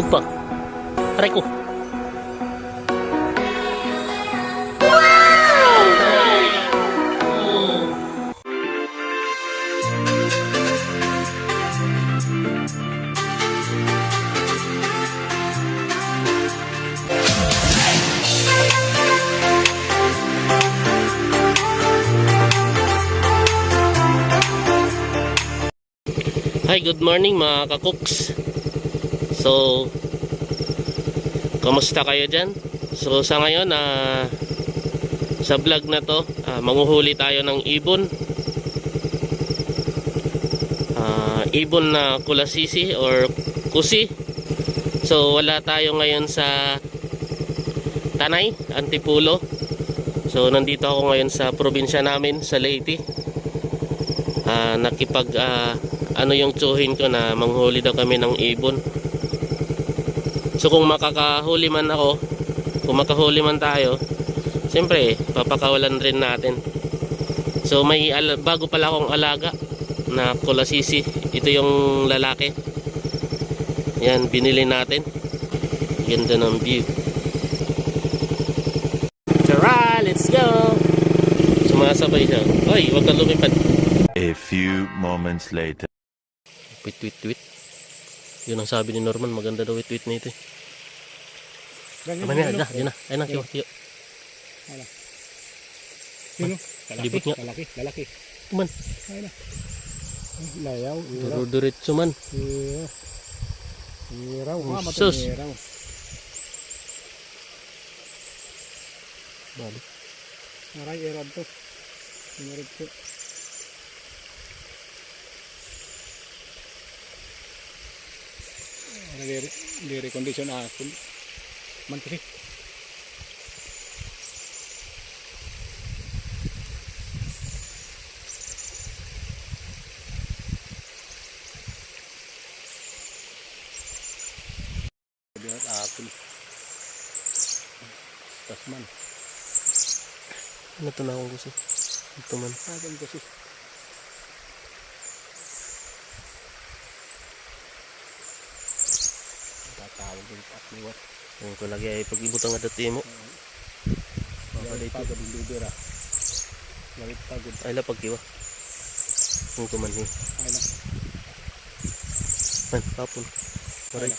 Tugpa. Aray ko. Hi, good morning mga kakuks. So, kamusta kayo dyan? So, sa ngayon, ah, sa vlog na to, ah, manguhuli tayo ng ibon. Ah, ibon na kulasisi or kusi. So, wala tayo ngayon sa Tanay, Antipulo. So, nandito ako ngayon sa probinsya namin, sa Leyte. Ah, nakipag ah, ano yung tsuhin ko na manghuli daw kami ng ibon. So kung makakahuli man ako, kung makahuli man tayo, siyempre papakawalan rin natin. So may bago pala akong alaga na kulasisi. Ito yung lalaki. Yan, binili natin. Ganda ng view. Tara, let's go! Sumasabay siya. Hoy, huwag kang lumipad. A few moments later. Wait, wait, wait. Yun ang sabi ni Norman, maganda daw wait na ito eh. Tama yung na, ano. na, yun na. Ayun na, tiyo, tiyo. Sino? Lalaki, nga. lalaki, lalaki. Man, Ay na. Layaw, iraw. duro-diretso man. Iraw. Iraw, mama Sus. to iraw. Balik. Aray, iraw to. Iraw to. Ano, Diri, diri condition ako. Man kasi. Biar apel. Tasman. Ano ito na akong gusto? Ito man. Atin ko sis. Tatawag ko at liwat. Ayun ko lagi ay pag-ibutang nga dati mo. Lawit pagod yung bibira. Lawit pagod. Ay lapag kiwa. Kung kuman hi. Ay na. Man, kapon. Maray.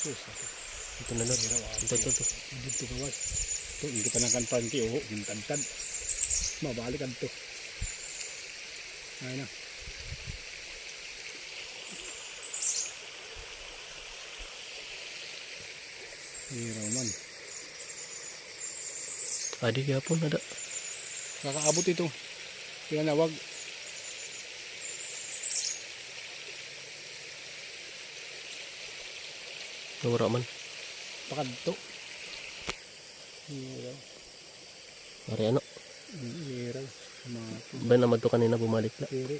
Ito na lang. Ito, ito, ito. Dito ka was. Ito, hindi ka nang kanpan ki. Oo, hintantad. Mabalik ka to. Ay na. Hiraw man. Adi kapon ada. Kakaabot ito. Kaya nawag. Nawara man. Pakadto. Hiraw. Mari ano. Hiraw. Ba naman to kanina bumalik na. kiri.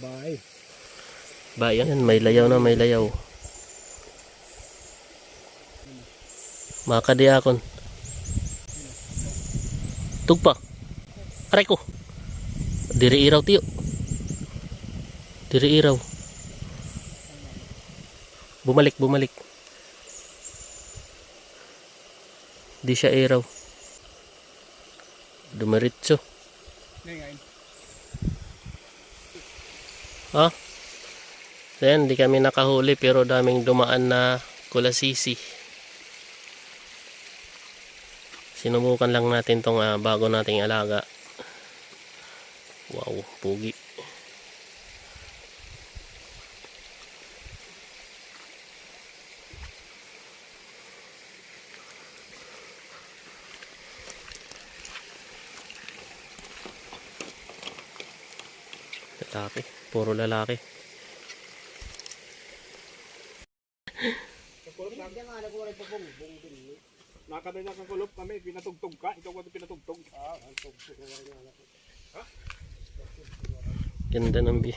Bye. Ba yan, may layaw na, may layaw. Mga kadiyakon. Tugpa. Aray. Diri iraw tiyo. Diri iraw. Bumalik, bumalik. Di siya iraw. Dumiritso. Ha? So yan, di kami nakahuli pero daming dumaan na kulasisi. Sinubukan lang natin tong ah, bago nating alaga. Wow, pugi. Lalaki, puro lalaki. Nakabay na kang kulop kami, pinatugtog ka, ikaw ko pinatugtog. Ah, ang tugtog nga Ganda ng view.